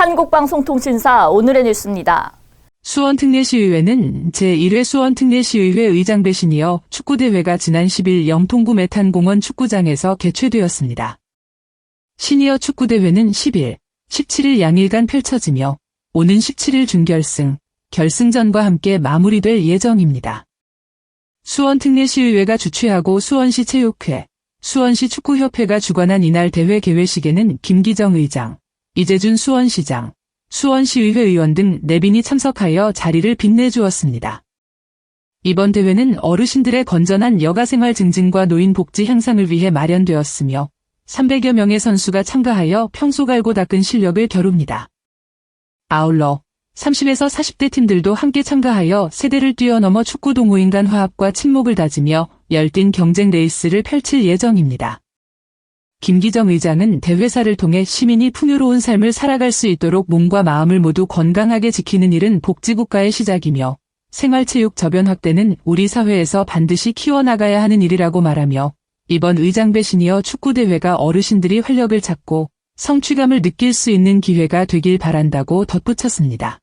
한국방송통신사 오늘의 뉴스입니다. 수원특례시의회는 제1회 수원특례시의회 의장 배신이어 축구대회가 지난 10일 영통구 메탄공원 축구장에서 개최되었습니다. 시니어 축구대회는 10일, 17일 양일간 펼쳐지며 오는 17일 준결승, 결승전과 함께 마무리될 예정입니다. 수원특례시의회가 주최하고 수원시 체육회, 수원시 축구협회가 주관한 이날 대회 개회식에는 김기정 의장, 이재준 수원시장, 수원시의회 의원 등 내빈이 참석하여 자리를 빛내주었습니다. 이번 대회는 어르신들의 건전한 여가생활 증진과 노인 복지 향상을 위해 마련되었으며 300여 명의 선수가 참가하여 평소 갈고 닦은 실력을 겨룹니다. 아울러 30에서 40대 팀들도 함께 참가하여 세대를 뛰어넘어 축구 동호인 간 화합과 친목을 다지며 열띤 경쟁 레이스를 펼칠 예정입니다. 김기정 의장은 대회사를 통해 시민이 풍요로운 삶을 살아갈 수 있도록 몸과 마음을 모두 건강하게 지키는 일은 복지국가의 시작이며 생활체육 저변 확대는 우리 사회에서 반드시 키워나가야 하는 일이라고 말하며 이번 의장배 시니어 축구대회가 어르신들이 활력을 찾고 성취감을 느낄 수 있는 기회가 되길 바란다고 덧붙였습니다.